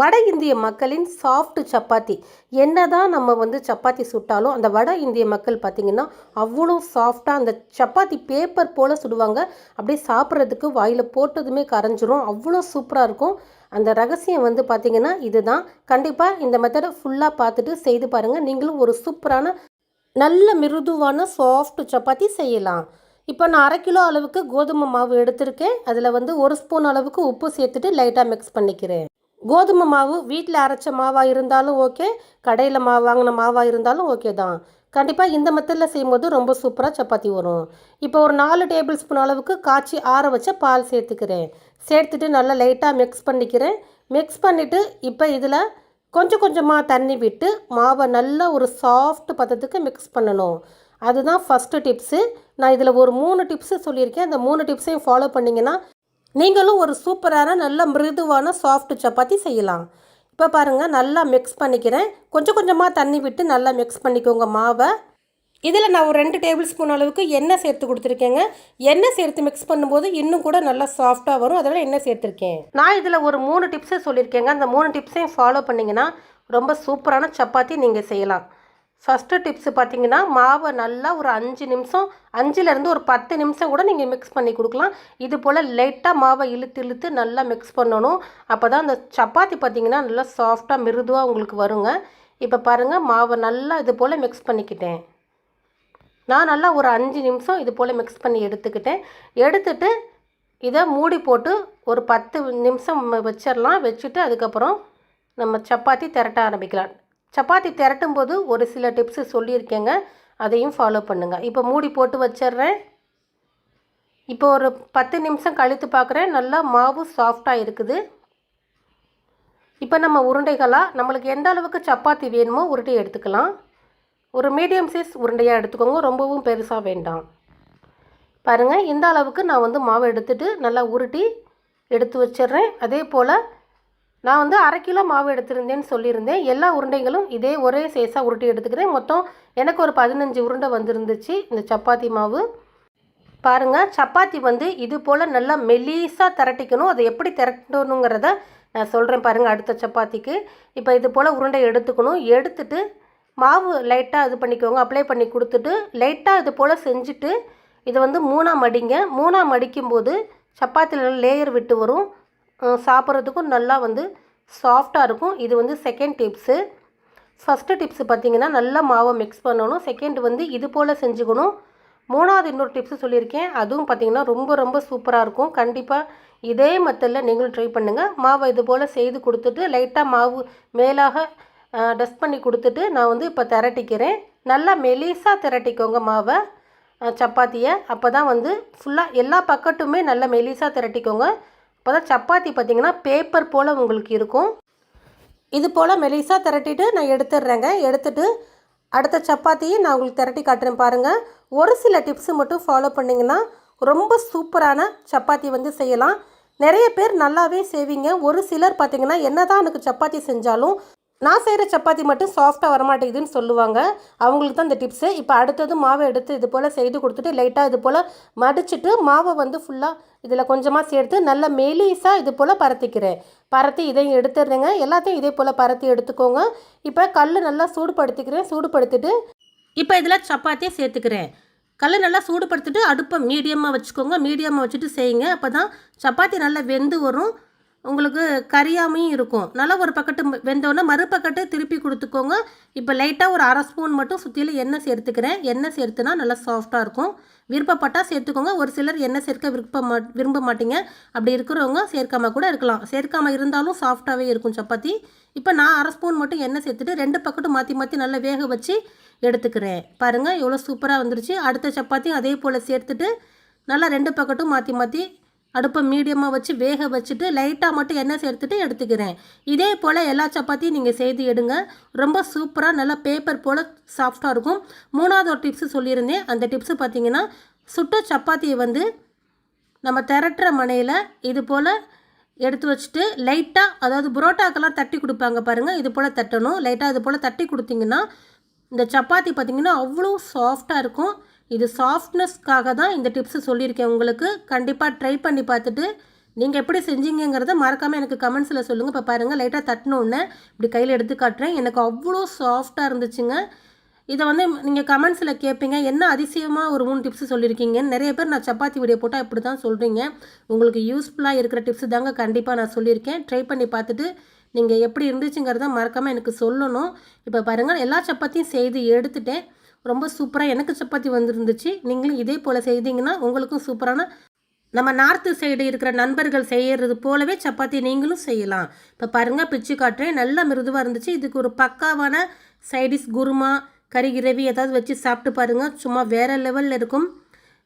வட இந்திய மக்களின் சாஃப்ட் சப்பாத்தி. என்னதான் நம்ம வந்து சப்பாத்தி சுட்டாலும் அந்த வட இந்திய மக்கள் பார்த்திங்கன்னா அவ்வளோ சாஃப்டாக அந்த சப்பாத்தி பேப்பர் போல் சுடுவாங்க. அப்படியே சாப்பிட்றதுக்கு வாயில் போட்டதுமே கரைஞ்சிரும். அவ்வளோ சூப்பராக இருக்கும். அந்த ரகசியம் வந்து பார்த்திங்கன்னா இதுதான். கண்டிப்பாக இந்த மெத்தடை ஃபுல்லாக பார்த்துட்டு செய்து பாருங்கள் நீங்களும் ஒரு சூப்பரான நல்ல மிருதுவான சாஃப்ட் சப்பாத்தி செய்யலாம். இப்போ நான் அரை கிலோ அளவுக்கு கோதுமை மாவு எடுத்திருக்கேன். அதில் வந்து ஒரு ஸ்பூன் அளவுக்கு உப்பு சேர்த்துட்டு லைட்டாக மிக்ஸ் பண்ணிக்கிறேன். கோதுமை மாவு வீட்டில் அரைச்ச மாவாக இருந்தாலும் ஓகே கடையில் மாவு வாங்கின மாவாக இருந்தாலும் ஓகே தான். கண்டிப்பாக இந்த மெத்தடில் செய்யும்போது ரொம்ப சூப்பராக சப்பாத்தி வரும். இப்போ ஒரு நாலு டேபிள் ஸ்பூன் அளவுக்கு காய்ச்சி ஆற வச்ச பால் சேர்த்துக்கிறேன். சேர்த்துட்டு நல்லா லைட்டாக மிக்ஸ் பண்ணிக்கிறேன். மிக்ஸ் பண்ணிவிட்டு இப்போ இதில் கொஞ்சம் கொஞ்சமாக தண்ணி விட்டு மாவை நல்லா ஒரு சாஃப்ட் பதத்துக்கு மிக்ஸ் பண்ணணும். அதுதான் ஃபஸ்ட்டு டிப்ஸு நான் இதில் ஒரு மூணு டிப்ஸு சொல்லியிருக்கேன். அந்த மூணு டிப்ஸையும் ஃபாலோ பண்ணிங்கன்னா நீங்களும் ஒரு சூப்பரான நல்ல மிருதுவான சாஃப்ட் சப்பாத்தி செய்யலாம். இப்போ பாருங்கள் நல்லா மிக்ஸ் பண்ணிக்கிறேன். கொஞ்சம் கொஞ்சமாக தண்ணி விட்டு நல்லா மிக்ஸ் பண்ணிக்கோங்க மாவை. இதில் நான் ஒரு ரெண்டு டேபிள் ஸ்பூன் அளவுக்கு எண்ணெய் சேர்த்து கொடுத்துருக்கேங்க. எண்ணெய் சேர்த்து மிக்ஸ் பண்ணும்போது இன்னும் கூட நல்லா சாஃப்டாக வரும். அதனால் எண்ணெய் சேர்த்துருக்கேன். நான் இதில் ஒரு மூணு டிப்ஸை சொல்லியிருக்கேங்க. அந்த மூணு டிப்ஸையும் ஃபாலோ பண்ணிங்கன்னா ரொம்ப சூப்பரான சப்பாத்தி நீங்கள் செய்யலாம். ஃபஸ்ட்டு டிப்ஸு பார்த்தீங்கன்னா மாவை நல்லா ஒரு அஞ்சு நிமிஷம் அஞ்சுலேருந்து ஒரு பத்து நிமிஷம் கூட நீங்கள் மிக்ஸ் பண்ணி கொடுக்கலாம். இது போல் லைட்டாக மாவை இழுத்து இழுத்து நல்லா மிக்ஸ் பண்ணணும். அப்போ தான் அந்த சப்பாத்தி பார்த்தீங்கன்னா நல்லா சாஃப்டாக மிருதுவாக உங்களுக்கு வருங்க. இப்போ பாருங்கள் மாவை நல்லா இது போல் மிக்ஸ் பண்ணிக்கிட்டேன். நான் நல்லா ஒரு அஞ்சு நிமிஷம் இது போல் மிக்ஸ் பண்ணி எடுத்துக்கிட்டேன். எடுத்துட்டு இதை மூடி போட்டு ஒரு பத்து நிமிஷம் வச்சிடலாம் வச்சுட்டு அதுக்கப்புறம் நம்ம சப்பாத்தி திரட்ட ஆரம்பிக்கலாம். சப்பாத்தி திரட்டும் போது ஒரு சில டிப்ஸு சொல்லியிருக்கேங்க. அதையும் ஃபாலோ பண்ணுங்கள் இப்போ மூடி போட்டு வச்சிடுறேன். இப்போ ஒரு பத்து நிமிஷம் கழித்து பார்க்குறேன். நல்லா மாவு சாஃப்டாக இருக்குது. இப்போ நம்ம உருண்டைகளாக நம்மளுக்கு எந்த அளவுக்கு சப்பாத்தி வேணுமோ உருட்டை எடுத்துக்கலாம். ஒரு மீடியம் சைஸ் உருண்டையாக எடுத்துக்கோங்க. ரொம்பவும் பெருசாக வேண்டாம். பாருங்கள் இந்த அளவுக்கு நான் வந்து மாவு எடுத்துகிட்டு நல்லா உருட்டி எடுத்து வச்சிடுறேன். அதே போல் நான் வந்து அரை கிலோ மாவு எடுத்திருந்தேன்னு சொல்லியிருந்தேன். எல்லா உருண்டைகளும் இதே ஒரே சைஸாக உருட்டி எடுத்துக்கிறேன். மொத்தம் எனக்கு ஒரு பதினஞ்சு உருண்டை வந்துருந்துச்சு இந்த சப்பாத்தி மாவு. பாருங்கள் சப்பாத்தி வந்து இது போல் நல்லா மெலீஸாக திரட்டிக்கணும். அதை எப்படி திரட்டணுங்கிறத நான் சொல்கிறேன் பாருங்கள் அடுத்த சப்பாத்திக்கு. இப்போ இது போல் உருண்டை எடுத்துக்கணும். எடுத்துட்டு மாவு லைட்டாக இது பண்ணிக்கோங்க. அப்ளை பண்ணி கொடுத்துட்டு லைட்டாக இது போல் செஞ்சுட்டு இதை வந்து மூணாக மடிங்க மூணாக மடிக்கும்போது சப்பாத்தியில் லேயர் விட்டு வரும். சாப்பிட்றதுக்கும் நல்லா வந்து சாஃப்டாக இருக்கும். இது வந்து செகண்ட் டிப்ஸு ஃபஸ்ட்டு டிப்ஸு பார்த்தீங்கன்னா நல்லா மாவை மிக்ஸ் பண்ணணும். செகண்ட் வந்து இது போல் செஞ்சுக்கணும். மூணாவது இன்னொரு டிப்ஸு சொல்லியிருக்கேன். அதுவும் பார்த்தீங்கன்னா ரொம்ப ரொம்ப சூப்பராக இருக்கும். கண்டிப்பாக இதே மெத்தடில் நீங்களும் ட்ரை பண்ணுங்கள் மாவை இது போல் செய்து கொடுத்துட்டு லைட்டாக மாவு மேலாக டஸ்ட் பண்ணி கொடுத்துட்டு நான் வந்து இப்போ திரட்டிக்கிறேன். நல்லா மெலிசாக திரட்டிக்கோங்க மாவை சப்பாத்தியை. அப்போ தான் வந்து ஃபுல்லாக எல்லா பக்கட்டுமே நல்லா மெலிசாக திரட்டிக்கோங்க. அப்போ தான் சப்பாத்தி பார்த்தீங்கன்னா பேப்பர் போல் உங்களுக்கு இருக்கும். இது போல் மெலிசாக திரட்டிட்டு நான் எடுத்துடுறேங்க. எடுத்துட்டு அடுத்த சப்பாத்தியை நான் உங்களுக்கு திரட்டி காட்டுறேன் பாருங்கள் ஒரு சில டிப்ஸு மட்டும் ஃபாலோ பண்ணிங்கன்னா ரொம்ப சூப்பரான சப்பாத்தி வந்து செய்யலாம். நிறைய பேர் நல்லாவே செய்வீங்க. ஒரு சிலர் பார்த்தீங்கன்னா என்னதான் எனக்கு சப்பாத்தி செஞ்சாலும் நான் செய்கிற சப்பாத்தி மட்டும் சாஃப்டாக வரமாட்டேங்குதுன்னு சொல்லுவாங்க. அவங்களுக்கு தான் இந்த டிப்ஸு இப்போ அடுத்தது மாவை எடுத்து இது போல் செய்து கொடுத்துட்டு லைட்டாக இது போல் மடிச்சிட்டு மாவை வந்து ஃபுல்லாக இதில் கொஞ்சமாக சேர்த்து நல்லா மெலிசாக இது போல் பரத்திக்கிறேன். பரத்தி இதையும் எடுத்துடுறேங்க. எல்லாத்தையும் இதே போல் பரத்தி எடுத்துக்கோங்க. இப்போ கல் நல்லா சூடுபடுத்திக்கிறேன். சூடுபடுத்திட்டு இப்போ இதில் சப்பாத்தியை சேர்த்துக்கிறேன். கல் நல்லா சூடுபடுத்திட்டு அடுப்பை மீடியமாக வச்சுக்கோங்க. மீடியமாக வச்சுட்டு செய்யுங்க. அப்போ தான் சப்பாத்தி நல்லா வெந்து வரும். உங்களுக்கு கரியாமையும் இருக்கும். நல்லா ஒரு பக்கட்டு வெந்தோடனே மறுபக்கத்து திருப்பி கொடுத்துக்கோங்க. இப்போ லைட்டாக ஒரு அரை ஸ்பூன் மட்டும் சுற்றிலும் எண்ணெய் சேர்த்துக்கிறேன். எண்ணெய் சேர்த்துனா நல்லா சாஃப்டாக இருக்கும். விருப்பப்பட்டால் சேர்த்துக்கோங்க. ஒரு சிலர் எண்ணெய் சேர்க்க விருப்ப மா விரும்ப மாட்டீங்க. அப்படி இருக்கிறவங்க சேர்க்காம கூட இருக்கலாம். சேர்க்காம இருந்தாலும் சாஃப்டாகவே இருக்கும் சப்பாத்தி. இப்போ நான் அரை ஸ்பூன் மட்டும் எண்ணெய் சேர்த்துட்டு ரெண்டு பக்கட்டும் மாற்றி மாற்றி நல்லா வேக வச்சு எடுத்துக்கிறேன். பாருங்கள் எவ்வளோ சூப்பராக வந்துருச்சு. அடுத்த சப்பாத்தியும் அதே போல் சேர்த்துட்டு நல்லா ரெண்டு பக்கட்டும் மாற்றி மாற்றி அடுப்பை மீடியமாக வச்சு வேக வச்சுட்டு லைட்டாக மட்டும் எண்ணெய் சேர்த்துட்டு எடுத்துக்கிறேன். இதே போல் எல்லா சப்பாத்தியும் நீங்கள் செய்து எடுங்க. ரொம்ப சூப்பராக நல்லா பேப்பர் போல் சாஃப்டாக இருக்கும். மூணாவது ஒரு டிப்ஸு சொல்லியிருந்தேன். அந்த டிப்ஸு பார்த்தீங்கன்னா சுட்ட சப்பாத்தியை வந்து நம்ம திரட்டுற மனையில் இது போல் எடுத்து வச்சுட்டு லைட்டாக அதாவது புரோட்டாக்கெல்லாம் தட்டி கொடுப்பாங்க பாருங்கள் இது போல் தட்டணும். லைட்டாக இது போல் தட்டி கொடுத்தீங்கன்னா இந்த சப்பாத்தி பார்த்திங்கன்னா அவ்வளோ சாஃப்டாக இருக்கும். இது சாஃப்ட்னஸ்க்காக தான் இந்த டிப்ஸு சொல்லியிருக்கேன். உங்களுக்கு கண்டிப்பாக ட்ரை பண்ணி பார்த்துட்டு நீங்கள் எப்படி செஞ்சீங்கிறத மறக்காமல் எனக்கு கமெண்ட்ஸில் சொல்லுங்கள் இப்போ பாருங்கள் லைட்டாக தட்டினோடனே இப்படி கையில் எடுத்து காட்டுறேன். எனக்கு அவ்வளோ சாஃப்டாக இருந்துச்சுங்க. இதை வந்து நீங்கள் கமெண்ட்ஸில் கேட்பீங்க என்ன அதிசயமாக ஒரு மூணு டிப்ஸ் சொல்லியிருக்கீங்க நிறைய பேர் நான் சப்பாத்தி வீடியோ போட்டால் இப்படி தான் சொல்கிறீங்க உங்களுக்கு யூஸ்ஃபுல்லாக இருக்கிற டிப்ஸ் தாங்க கண்டிப்பாக நான் சொல்லியிருக்கேன். ட்ரை பண்ணி பார்த்துட்டு நீங்கள் எப்படி இருந்துச்சுங்கிறத மறக்காமல் எனக்கு சொல்லணும். இப்போ பாருங்கள் எல்லா சப்பாத்தியும் செய்து எடுத்துட்டேன். ரொம்ப சூப்பராக எனக்கு சப்பாத்தி வந்துருந்துச்சு. நீங்களும் இதே போல் செய்தீங்கன்னா உங்களுக்கும் சூப்பரான நம்ம நார்த்து சைடு இருக்கிற நண்பர்கள் செய்கிறது போலவே சப்பாத்தி நீங்களும் செய்யலாம். இப்போ பாருங்கள் பிச்சு காட்டுறேன். நல்லா மிருதுவாக இருந்துச்சு. இதுக்கு ஒரு பக்காவான சைடிஷ் குருமா கறி கிரவி ஏதாவது வச்சு சாப்பிட்டு பாருங்கள் சும்மா வேறு லெவலில் இருக்கும்.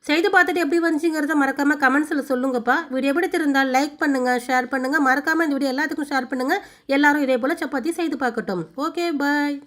செய்து பார்த்துட்டு எப்படி வந்துச்சுங்கிறத மறக்காமல் கமெண்ட்ஸில் சொல்லுங்கப்பா. வீடியோ பிடித்திருந்தால் லைக் பண்ணுங்கள் ஷேர் பண்ணுங்கள் மறக்காமல் இந்த வீடியோ எல்லாத்துக்கும் ஷேர் பண்ணுங்கள் எல்லாரும் இதே போல் சப்பாத்தி செய்து பார்க்கட்டும். Okay bye